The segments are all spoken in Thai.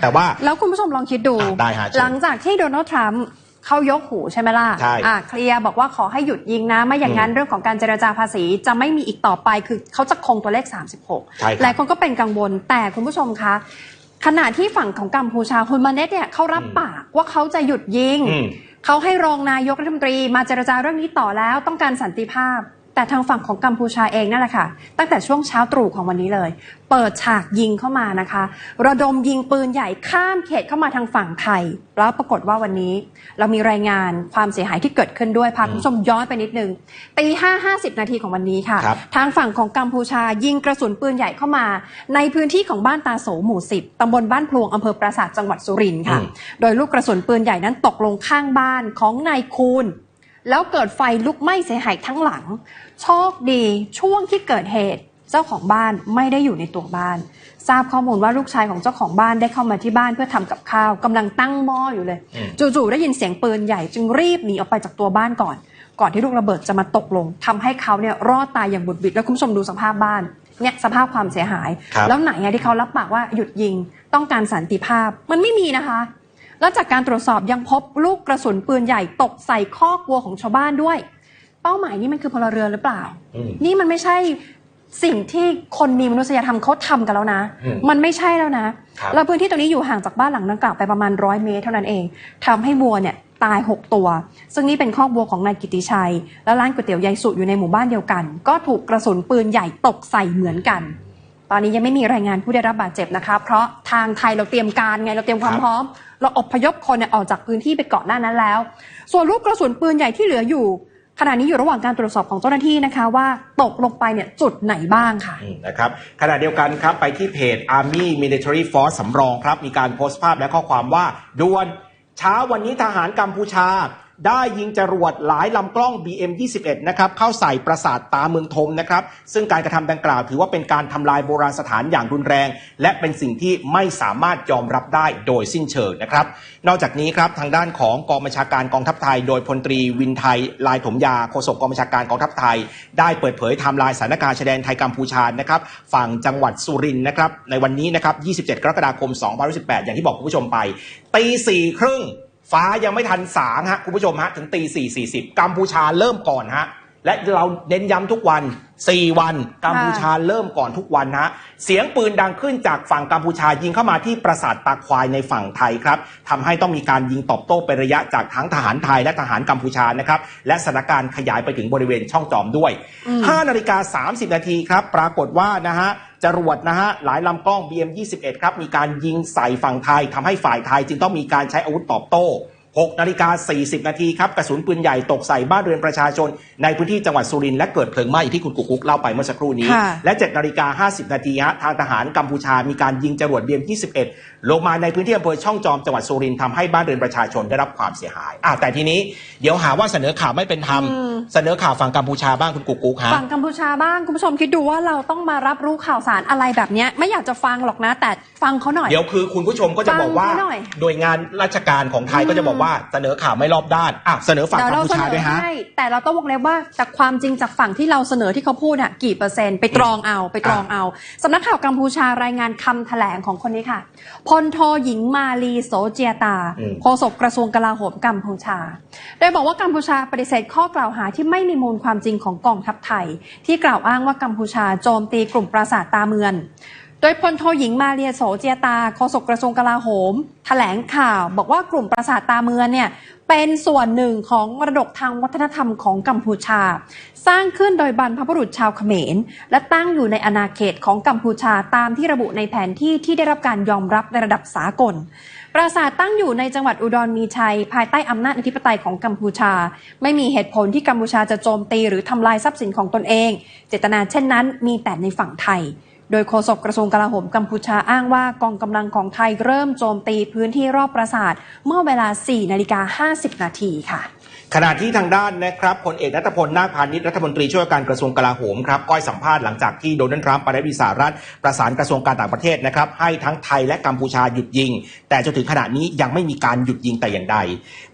แต่ว่าแล้วคุณผู้ชมลองคิดดูอะได้ฮะเชิญหลังจากที่โดนัลด์ทรัมป์เขายกหูใช่ไหมล่ะใช่อะเคลียร์บอกว่าขอให้หยุดยิงนะ ไม่อย่างนั้นอืมเรื่องของการเจรจาภาษีจะไม่มีอีกต่อไปคือเขาจะคงตัวเลขใช่ครับ36หลายคนก็เป็นกังวลแต่คุณผู้ชมคะขณะที่ฝั่งของกัมพูชาคุณมาเนตเนี่ยเขารับอืมปากว่าเขาจะหยุดยิง อืม เขาให้รองนายกรัฐมนตรีมาเจรจาเรื่องนี้ต่อแล้วต้องการสันติภาพ แต่ทางฝั่งของกัมพูชาเองนั่นแหละค่ะ ตั้งแต่ช่วงเช้าตรู่ของวันนี้เลย เปิดฉากยิงเข้ามานะคะ ระดมยิงปืนใหญ่ข้ามเขตเข้ามาทางฝั่งไทย แล้วปรากฏว่าวันนี้ เรามีรายงานความเสียหายที่เกิดขึ้นด้วยพาคุณผู้ชมย้อนไปนิดนึงตีห้าห้าสิบนาทีของวันนี้ค่ะครับทางฝั่งของกัมพูชายิงกระสุนปืนใหญ่เข้ามา ในพื้นที่ของบ้านตาโสหมู่สิบตำบลบ้านพลวงอำเภอปราสาทจังหวัดสุรินทร์ค่ะอืมโดยลูกกระสุนปืนใหญ่นั้นตกลงข้างบ้านของนายคูณ แล้วเกิดไฟลุกไหม้เสียหายทั้งหลัง โชคดีช่วงที่เกิดเหตุเจ้าของบ้านไม่ได้อยู่ในตัวบ้าน ทราบข้อมูลว่าลูกชายของเจ้าของบ้านได้เข้ามาที่บ้านเพื่อทำกับข้าวกำลังตั้งหม้ออยู่เลยอืมจู่ๆได้ยินเสียงปืนใหญ่จึงรีบหนีออกไปจากตัวบ้านก่อน ก่อนที่ลูกระเบิดจะมาตกลงทำให้เขาเนี่ยรอดตายอย่างบุดบิดแล้วคุณผู้ชมดูสภาพบ้านเนี่ยสภาพความเสียหายครับแล้วไหนอะที่เขารับปากว่าหยุดยิงต้องการสันติภาพมันไม่มีนะคะ แล้วจากการตรวจสอบยังพบลูกกระสุนปืนใหญ่ตกใส่คอกวัวของชาวบ้านด้วย เป้าหมายนี่มันคือพลเรือนหรือเปล่าอืมนี่มันไม่ใช่สิ่งที่คนมีมนุษยธรรมเขาทำกันแล้วนะอืมมันไม่ใช่แล้วนะครับแล้วพื้นที่ตรงนี้อยู่ห่างจากบ้านหลังดังกล่าวไปประมาณร้อยเมตรเท่านั้นเองทำให้วัวเนี่ยตาย 6 ตัว ซึ่งนี่เป็นคอกวัวของนายกิติชัย และร้านก๋วยเตี๋ยวยายสุอยู่ในหมู่บ้านเดียวกัน ก็ถูกกระสุนปืนใหญ่ตกใส่เหมือนกัน ตอนนี้ยังไม่มีรายงานผู้ได้รับบาดเจ็บนะคะ เพราะทางไทยเราเตรียมการไงเราเตรียมความครับพร้อม เราอพยพคนเนี่ยออกจากพื้นที่ไปก่อนหน้านั้นแล้ว ส่วนลูกกระสุนปืนใหญ่ที่เหลืออยู่ขณะนี้อยู่ระหว่างการตรวจสอบของเจ้าหน้าที่นะคะ ว่าตกลงไปเนี่ยจุดไหนบ้างค่ะอืมนะครับขณะเดียวกันครับไปที่เพจ Army Military Force สำรองครับ มีการโพสต์ภาพและข้อความว่าด่วนเช้าวันนี้ทหารกัมพูชา ได้ยิงจรวดหลายลำกล้อง BM21 นะครับเข้าใส่ปราสาทตาเมืองทมนะครับซึ่งการกระทำดังกล่าวถือว่าเป็นการทำลายโบราณสถานอย่างรุนแรง และเป็นสิ่งที่ไม่สามารถยอมรับได้โดยสิ้นเชิงนะครับ นอกจากนี้ครับทางด้านของกองบัญชาการกองทัพไทย โดยพลตรีวินไทยลายถมยาโฆษกกองบัญชาการกองทัพไทย ได้เปิดเผยไทม์ไลน์สถานการณ์ชายแดนไทยกัมพูชานะครับฝั่งจังหวัดสุรินทร์นะครับในวันนี้นะครับ 27 กรกฎาคม 2018 อย่างที่บอกคุณผู้ชมไปตีสี่ครึ่ง ฟ้ายังไม่ทันสางฮะคุณผู้ชมฮะถึงตีสี่สี่สิบกัมพูชาเริ่มก่อนฮะ และเราเน้นย้ำทุกวัน 4 วันกัมพูชาเริ่มก่อนทุกวันฮะเสียงปืนดังขึ้นจากฝั่งกัมพูชายิงเข้ามาที่ปราสาทตาควายในฝั่งไทยครับทำให้ต้องมีการยิงตอบโต้เป็นระยะจากทั้งทหารไทยและทหารกัมพูชานะครับและสถานการณ์ขยายไปถึงบริเวณช่องจอมด้วยอืม5นาฬิกา30 นาทีครับปรากฏว่านะฮะจรวดนะฮะหลายลำกล้อง BM21 ครับมีการยิงใส่ฝั่งไทยทำให้ฝ่ายไทยจึงต้องมีการใช้อาวุธตอบโต้ 6นาฬิกา 40 นาทีครับกระสุนปืนใหญ่ตกใส่บ้านเรือนประชาชน ในพื้นที่จังหวัดสุรินทร์และเกิดเพลิงไหม้อย่างที่คุณกุ๊กกุ๊กเล่าไปเมื่อสักครู่นี้ค่ะและ7นาฬิกา 50 นาทีฮะทางทหารกัมพูชามีการยิงจรวด BM21 ลงมาในพื้นที่อำเภอช่องจอมจังหวัดสุรินทร์ทำให้บ้านเรือนประชาชนได้รับความเสียหายอะแต่ทีนี้เดี๋ยวหาว่าเสนอข่าวไม่เป็นธรรมอืมเสนอข่าวฝั่งกัมพูชาบ้างคุณกุ๊กกุ๊กฮะฝั่งกัมพูชาบ้างคุณผู้ชมคิดดูว่าเราต้องมารับรู้ข่าวสารอะไรแบบเนี้ยไม่อยากจะฟังหรอกนะ แต่ฟังเขาหน่อยเดี๋ยวคือคุณผู้ชมก็จะบอกว่าฟังเขาหน่อยหน่วยงานราชการของไทยอืมก็จะบอกว่าเสนอข่าวไม่รอบด้านอะเสนอฝั่งเดี๋ยวกัมเราพูเสนชาอด้วยฮะให้แต่เราต้องวงเล็บว่าจากความจริงจากฝั่งที่เราเสนอที่เขาพูดอะกี่เปอร์เซ็นต์ไปตรองเอาไปตรองเอาสำนักข่าวกัมพูชารายงานคำแถลงของคนนี้ค่ะพลโทหญิงมาลีโสเจียตาอืม โฆษกกระทรวงกลาโหมกัมพูชา โดยบอกว่ากัมพูชาปฏิเสธข้อกล่าวหาที่ไม่มีมูลความจริงของกองทัพไทย ที่กล่าวอ้างว่ากัมพูชาโจมตีกลุ่มปราสาทตาเมือน โดยพลโทหญิงมาเรียโสเจียตาโฆษกกระทรวงกลาโหมแถลงข่าว บอกว่ากลุ่มปราสาทตาเมือนเนี่ยเป็นส่วนหนึ่งของมรดกทางวัฒนธรรมของกัมพูชา สร้างขึ้นโดยบรรพบุรุษชาวเขมร และตั้งอยู่ในอาณาเขตของกัมพูชาตามที่ระบุในแผนที่ที่ได้รับการยอมรับในระดับสากล ปราสาทตั้งอยู่ในจังหวัดอุดรมีชัย ภายใต้อำนาจอธิปไตยของกัมพูชา ไม่มีเหตุผลที่กัมพูชาจะโจมตีหรือทำลายทรัพย์สินของตนเอง เจตนาเช่นนั้น มีแต่ในฝั่งไทย โดยโฆษกกระทรวงกลาโหมกัมพูชาอ้างว่ากองกำลังของไทยเริ่มโจมตีพื้นที่รอบปราสาท เมื่อเวลา 4 นาฬิกา 50 นาทีค่ะ ขณะที่ทางด้านนะครับพลเอกนัทพลนาคพาณิชย์รัฐมนตรีช่วยวการกระทรวงกลาโหมครับก้อยสัมภาษณ์หลังจากที่โดนัลด์ทรัมป์ประธานาธิบดีสหรัฐประสานกระทรวงการต่างประเทศนะครับให้ทั้งไทยและกัมพูชาหยุดยิง แต่จนถึงขณะนี้ยังไม่มีการหยุดยิงแต่อย่างใด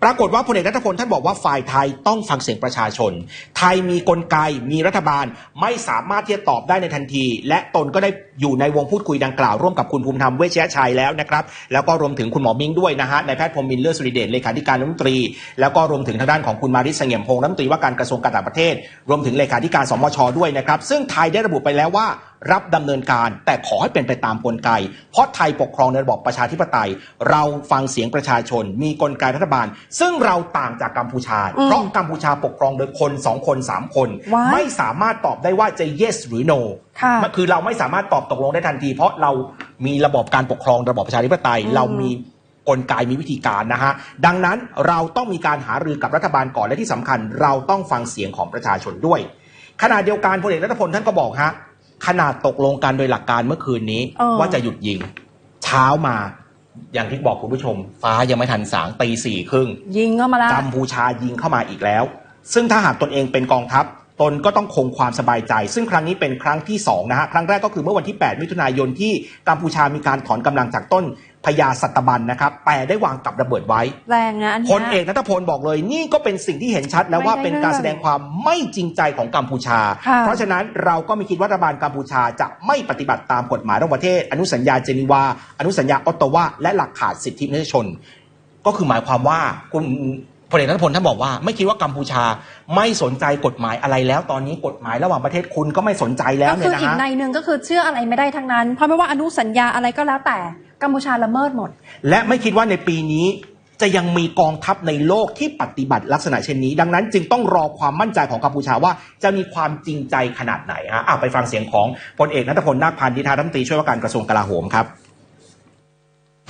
ปรากฏว่าพลเอกนัทพลท่านบอกว่าฝ่ายไทยต้องฟังเสียงประชาชน ไทยมีกลไกมีรัฐบาลไม่สามารถที่จะตอบได้ในทันที และตนก็ได้อยู่ในวงพูดคุยดังกล่าวร่วมกับคุณภูมิธรรมเวชยชัยแล้วนะครับแล้วก็รวมถึงคุณหมอมิงด้วยนะฮะนายแพทย์พรมมินทร์เลือดสุริเดชเลขาธิการรัฐมนตรีแล้วก็รวมถึงทางด้านของคุณมาริสเสงี่ยมพงษ์รัฐมนตรีว่าการกระทรวงการต่างประเทศ รวมถึงเลขาธิการสมชด้วยนะครับ ซึ่งไทยได้ระบุไปแล้วว่ารับดำเนินการแต่ขอให้เป็นไปตามกลไก เพราะไทยปกครองในระบอบประชาธิปไตย เราฟังเสียงประชาชน มีกลไกรัฐบาล ซึ่งเราต่างจากกัมพูชาอืมเพราะกัมพูชาปกครองโดยคนสองคนสามคนว้ายไม่สามารถตอบได้ว่าจะ yes หรือ no ค่ะมันคือเราไม่สามารถตอบตกลงได้ทันที เพราะเรามีระบอบการปกครองระบอบประชาธิปไตยอืมเรามี กลไกมีวิธีการนะฮะ ดังนั้นเราต้องมีการหารือกับรัฐบาลก่อนและที่สำคัญ เราต้องฟังเสียงของประชาชนด้วย ขณะเดียวกันพลเอกรัฐพลท่านก็บอกฮะขนาดตกลงกันโดยหลักการเมื่อคืนนี้ ว่าจะหยุดยิง เช้ามาอย่างที่บอกคุณผู้ชม ฟ้ายังไม่ทันสางตีสี่ครึ่งยิงก็มาแล้วกัมพูชายิงเข้ามาอีกแล้ว ซึ่งถ้าหากตนเองเป็นกองทัพ ตนก็ต้องคงความสบายใจ ซึ่งครั้งนี้เป็นครั้งที่2นะฮะครั้งแรกก็คือเมื่อวันที่ 8 มิถุนายนที่กัมพูชามีการถอนกำลังจากต้นพญาสัตบันนะครับแต่ได้วางกับระเบิดไว้ แรงนะอันพเนี้ลยเอกนัทพลบอกเลย นี่ก็เป็นสิ่งที่เห็นชัดแล้วว่าไม่ได้เป็นการแสดงความไม่จริงใจของกัมพูชาค่ะเพราะฉะนั้นเราก็ไม่คิดว่ารัฐบาลกัมพูชาจะไม่ปฏิบัติตามกฎหมายระหว่างประเทศ อนุสัญญาเจนีวา อนุสัญญาออตตาวาและหลักขาดสิทธิมนุษยชน ก็คือหมายความว่าคุณ พลเอกนัทพลท่านบอกว่าไม่คิดว่ากัมพูชาไม่สนใจกฎหมายอะไรแล้ว ตอนนี้กฎหมายระหว่างประเทศคุณก็ไม่สนใจแล้วก็เนี่คืยอนะอีกฮะ ในหนึ่งก็คือเชื่ออะไรไม่ได้ทั้งนั้น เพราะไม่ว่าอนุสัญญาอะไรก็แล้วแต่กัมพูชาละเมิดหมด และไม่คิดว่าในปีนี้จะยังมีกองทัพในโลกที่ปฏิบัติลักษณะเช่นนี้ ดังนั้นจึงต้องรอความมั่นใจของกัมพูชาว่าจะมีความจริงใจขนาดไหนฮะอะไปฟังเสียงของพลเอกนัทพลนาคพันธ์ดิธารัฐมนตรีช่วยว่าการกระทรวงกลาโหมครับ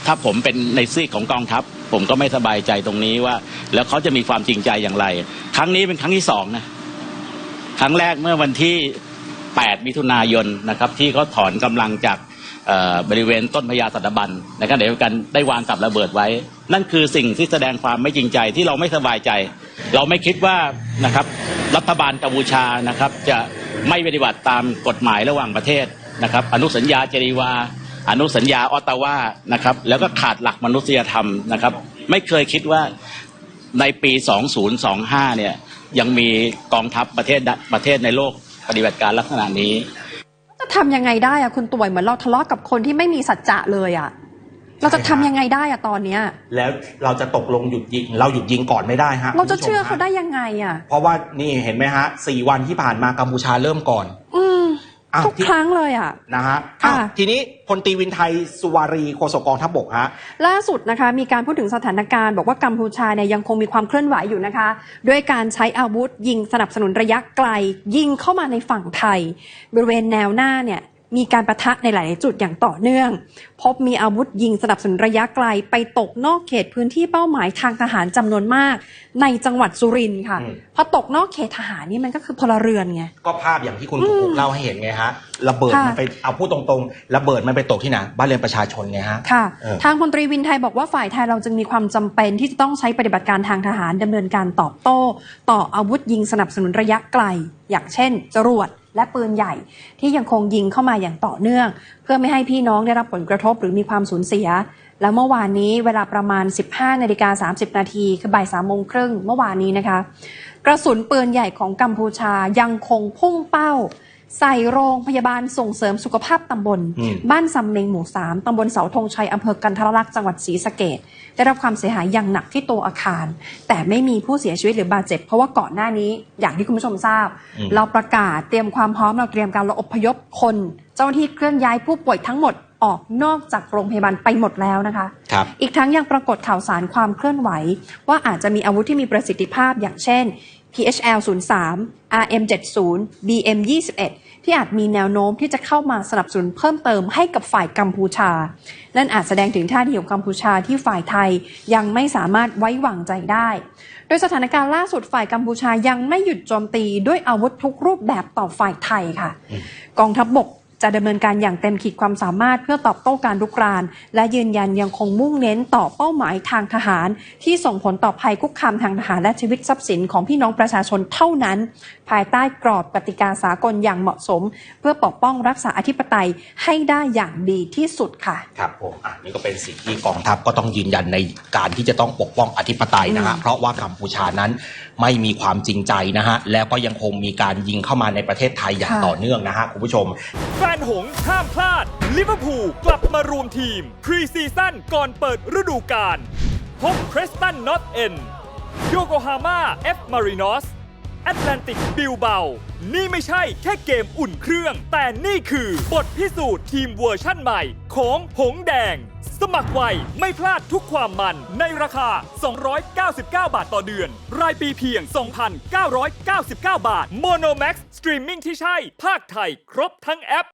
ถ้าผมเป็นในซีกของกองทัพ ผมก็ไม่สบายใจตรงนี้ว่า แล้วเขาจะมีความจริงใจอย่างไร ครั้งนี้เป็นครั้งที่สองนะครั้งแรกเมื่อวันที่ 8 มิถุนายนนะครับ ที่เขาถอนกำลังจากบริเวณต้นพญาสัตบันในขณะเดียวกันได้วางกับระเบิดไว้ นั่นคือสิ่งที่แสดงความไม่จริงใจที่เราไม่สบายใจ เราไม่คิดว่านะครับรัฐบาลกัมพูชานะครับ จะไม่ปฏิบัติตามกฎหมายระหว่างประเทศนะครับ อนุสัญญาเจนีวา อนุสัญญาออตตาวานะครับ แล้วก็ขาดหลักมนุษยธรรมนะครับ ไม่เคยคิดว่าในปี 2025 เนี่ย ยังมีกองทัพประเทศใดประเทศในโลกปฏิบัติการลักษณะนี้ จะทำยังไงได้อะคุณต่วยเหมือนเราทะเลาะกับคนที่ไม่มีสัจจะเลยอะเราจะทำยังไงได้อะตอนเนี้ย แล้วเราจะตกลงหยุดยิง เราหยุดยิงก่อนไม่ได้ฮะ เราจะคุณผู้ชมเชื่อฮเขาได้ยังไงอะเพราะว่านี่เห็นไหมฮะสี่วันที่ผ่านมากัมพูชาเริ่มก่อนอืมอะ ทุกที่ครั้งเลยอะนะฮะค่ะอะทีนี้พลตรีวินไทยสุวารีโฆษกกองทัพบกฮะล่าสุดนะคะ มีการพูดถึงสถานการณ์บอกว่ากัมพูชาเนี่ยยังคงมีความเคลื่อนไหวอยู่นะคะ ด้วยการใช้อาวุธยิงสนับสนุนระยะไกล ยิงเข้ามาในฝั่งไทย บริเวณแนวหน้าเนี่ย มีการประทะในหลายๆจุดอย่างต่อเนื่อง พบมีอาวุธยิงสนับสนุนระยะไกลไปตกนอกเขตพื้นที่เป้าหมายทางทหารจำนวนมาก ในจังหวัดสุรินทร์ค่ะอืมพอตกนอกเขตทหารนี่มันก็คือพลเรือนไงก็ภาพอย่างที่คุณอืมกุ๊กเล่าให้เห็นไงฮะระเบิดค่ะมันไปเอาพูดตรงๆระเบิดมันไปตกที่ไหนบ้านเรือนประชาชนไงฮะค่ะเออทางพลตรีวินไทยบอกว่าฝ่ายไทยเราจึงมีความจำเป็นที่จะต้องใช้ปฏิบัติการทางทหารดำเนินการตอบโต้ ต่ออาวุธยิงสนับสนุนระยะไกล อย่างเช่น จรวด และปืนใหญ่ ที่ยังคงยิงเข้ามาอย่างต่อเนื่อง เพื่อไม่ให้พี่น้องได้รับผลกระทบหรือมีความสูญเสีย แล้วเมื่อวานนี้เวลาประมาณ 15นาฬิกา30 นาทีคือบ่าย3โมงครึ่งเมื่อวานนี้นะคะ กระสุนปืนใหญ่ของกัมพูชายังคงพุ่งเป้า ใส่โรงพยาบาลส่งเสริมสุขภาพตำบลอืมบ้านซำเมงหมู่3ตำบลเสาธงชัยอำเภอกันทรลักษณ์จังหวัดศรีสะเกดได้รับความเสียหายอย่างหนักที่ตัวอาคาร แต่ไม่มีผู้เสียชีวิตหรือบาดเจ็บ เพราะว่าก่อนหน้านี้อย่างที่คุณผู้ชมทราบอืมเราประกาศเตรียมความพร้อมเราเตรียมการเราอพยพคน เจ้าหน้าที่เคลื่อนย้ายผู้ป่วยทั้งหมดออกนอกจากโรงพยาบาลไปหมดแล้วนะคะครับอีกทั้งยังปรากฏข่าวสารความเคลื่อนไหว ว่าอาจจะมีอาวุธที่มีประสิทธิภาพอย่างเช่น PHL 03 RM 70 BM 21 ที่อาจมีแนวโน้มที่จะเข้ามาสนับสนุนเพิ่มเติมให้กับฝ่ายกัมพูชา นั่นอาจแสดงถึงท่าทีของกัมพูชาที่ฝ่ายไทยยังไม่สามารถไว้วางใจได้ โดยสถานการณ์ล่าสุดฝ่ายกัมพูชายังไม่หยุดโจมตีด้วยอาวุธทุกรูปแบบต่อฝ่ายไทยค่ะอืมกองทัพบบก จะดำเนินการอย่างเต็มขีดความสามารถเพื่อตอบโต้การรุกราน และยืนยันยังคงมุ่งเน้นต่อเป้าหมายทางทหาร ที่ส่งผลต่อภัยคุกคามทางทหารและชีวิตทรัพย์สินของพี่น้องประชาชนเท่านั้น ภายใต้กรอบกติกาสากลอย่างเหมาะสม เพื่อปกป้องรักษาอธิปไตยให้ได้อย่างดีที่สุดค่ะ ครับผมอะนี่ก็เป็นสิ่งที่กองทัพก็ต้องยืนยันในการที่จะต้องปกป้องอธิปไตยนะฮะเพราะว่ากัมพูชานั้น ไม่มีความจริงใจนะฮะแล้วก็ยังคงมีการยิงเข้ามาในประเทศไทยอย่างต่อเนื่องนะฮะคุณผู้ชมใครนหงส์ห้ามพลาด ลิเวอร์พูลกลับมารวมทีม พรีซีซั่นก่อนเปิดฤดูกาลพบเพรสตันนอตเอ็นโยโกฮาม่าเอฟมารินอส แอตแลนติกบิลเบา นี่ไม่ใช่แค่เกมอุ่นเครื่อง แต่นี่คือบทพิสูจน์ทีมเวอร์ชั่นใหม่ ของหงแดง สมัครไวไม่พลาดทุกความมันในราคา 299 บาทต่อเดือน รายปีเพียง 2,999 บาท Monomax สตรีมมิ่งที่ใช่ ภาคไทย ครบทั้งแอป